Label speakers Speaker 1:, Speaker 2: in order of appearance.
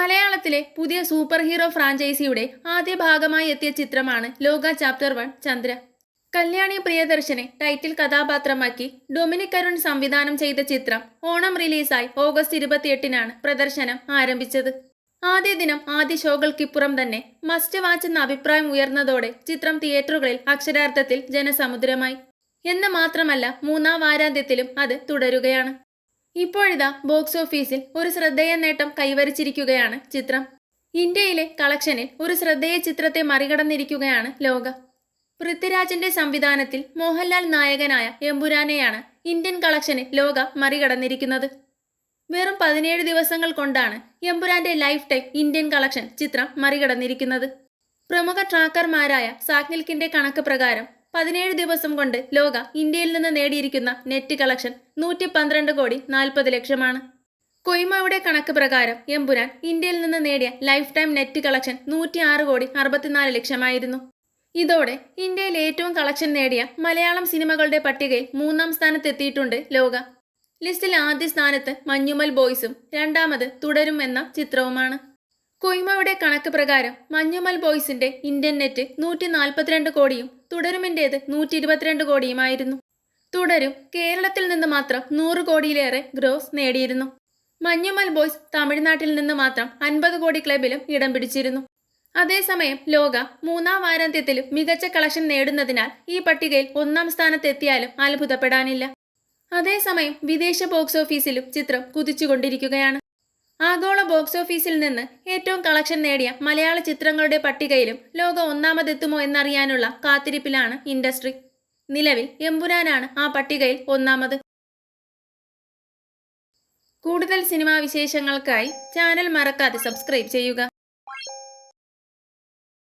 Speaker 1: മലയാളത്തിലെ പുതിയ super hero ഫ്രാഞ്ചൈസിയുടെ ആദ്യ ഭാഗമായി എത്തിയ ചിത്രമാണ് ലോക ചാപ്റ്റർ വൺ ചന്ദ്ര. കല്യാണി പ്രിയദർശനെ ടൈറ്റിൽ കഥാപാത്രമാക്കി ഡൊമിനിക് അരുൺ സംവിധാനം ചെയ്ത ചിത്രം ഓണം റിലീസായി ഓഗസ്റ്റ് ഇരുപത്തിയെട്ടിനാണ് പ്രദർശനം ആരംഭിച്ചത്. ആദ്യ ദിനം ആദ്യ ഷോകൾക്കിപ്പുറം തന്നെ മസ്റ്റ് വാച്ച് എന്ന അഭിപ്രായം ഉയർന്നതോടെ ചിത്രം തിയേറ്ററുകളിൽ അക്ഷരാർത്ഥത്തിൽ ജനസമുദ്രമായി. എന്ന് മാത്രമല്ല മൂന്നാം വാരാന്ത്യത്തിലും അത് തുടരുകയാണ്. ഇപ്പോഴിതാ ബോക്സ് ഓഫീസിൽ ഒരു ശ്രദ്ധേയ നേട്ടം കൈവരിച്ചിരിക്കുകയാണ് ചിത്രം. ഇന്ത്യയിലെ കളക്ഷനിൽ ഒരു ശ്രദ്ധേയ ചിത്രത്തെ മറികടന്നിരിക്കുകയാണ് ലോക. പൃഥ്വിരാജിന്റെ സംവിധാനത്തിൽ മോഹൻലാൽ നായകനായ എമ്പുരാനെയാണ് ഇന്ത്യൻ കളക്ഷനിൽ ലോക മറികടന്നിരിക്കുന്നത്. വെറും പതിനേഴ് ദിവസങ്ങൾ കൊണ്ടാണ് എമ്പുരാന്റെ ലൈഫ് ടൈം ഇന്ത്യൻ കളക്ഷൻ ചിത്രം മറികടന്നിരിക്കുന്നത്. പ്രമുഖ ട്രാക്കർമാരായ സാഗ്നിൽക്കിന്റെ കണക്ക് പ്രകാരം പതിനേഴ് ദിവസം കൊണ്ട് ലോക ഇന്ത്യയിൽ നിന്ന് നേടിയിരിക്കുന്ന നെറ്റ് കളക്ഷൻ നൂറ്റി പന്ത്രണ്ട് കോടി നാൽപ്പത് ലക്ഷമാണ്. കൊയ്മയുടെ കണക്ക് പ്രകാരം എമ്പുരാൻ ഇന്ത്യയിൽ നിന്ന് നേടിയ ലൈഫ് ടൈം നെറ്റ് കളക്ഷൻ നൂറ്റി ആറ് കോടി അറുപത്തിനാല് ലക്ഷമായിരുന്നു. ഇതോടെ ഇന്ത്യയിൽ ഏറ്റവും കളക്ഷൻ നേടിയ മലയാളം സിനിമകളുടെ പട്ടികയിൽ മൂന്നാം സ്ഥാനത്തെത്തിയിട്ടുണ്ട് ലോക. ലിസ്റ്റിൽ ആദ്യ സ്ഥാനത്ത് മഞ്ഞുമൽ ബോയ്സും രണ്ടാമത് തുടരും എന്ന ചിത്രവുമാണ്. കൊയ്മയുടെ കണക്ക് പ്രകാരം മഞ്ഞുമൽ ബോയ്സിന്റെ ഇന്ത്യൻ നെറ്റ് നൂറ്റി നാൽപ്പത്തിരണ്ട് കോടിയും തുടരുമിന്റേത് നൂറ്റി ഇരുപത്തിരണ്ട് കോടിയുമായിരുന്നു. തുടരും. കേരളത്തിൽ നിന്ന് മാത്രം നൂറ് കോടിയിലേറെ ഗ്രോസ് നേടിയിരുന്നു. മഞ്ഞുമൽ ബോയ്സ് തമിഴ്നാട്ടിൽ നിന്ന് മാത്രം അൻപത് കോടി ക്ലബിലും ഇടം പിടിച്ചിരുന്നു. അതേസമയം ലോക മൂന്നാം വാരാന്ത്യത്തിലും മികച്ച കളക്ഷൻ നേടുന്നതിനാൽ ഈ പട്ടികയിൽ ഒന്നാം സ്ഥാനത്തെത്തിയാലും അത്ഭുതപ്പെടാനില്ല. അതേസമയം വിദേശ ബോക്സ് ഓഫീസിലും ചിത്രം കുതിച്ചുകൊണ്ടിരിക്കുകയാണ്. ആഗോള ബോക്സ് ഓഫീസിൽ നിന്ന് ഏറ്റവും കളക്ഷൻ നേടിയ മലയാള ചിത്രങ്ങളുടെ പട്ടികയിലും ലോകം ഒന്നാമതെത്തുമോ എന്നറിയാനുള്ള കാത്തിരിപ്പിലാണ് ഇൻഡസ്ട്രി. നിലവിൽ എമ്പുരാനാണ് ആ പട്ടികയിൽ ഒന്നാമത്. കൂടുതൽ സിനിമാ വിശേഷങ്ങൾക്കായി ചാനൽ മറക്കാതെ സബ്സ്ക്രൈബ് ചെയ്യുക.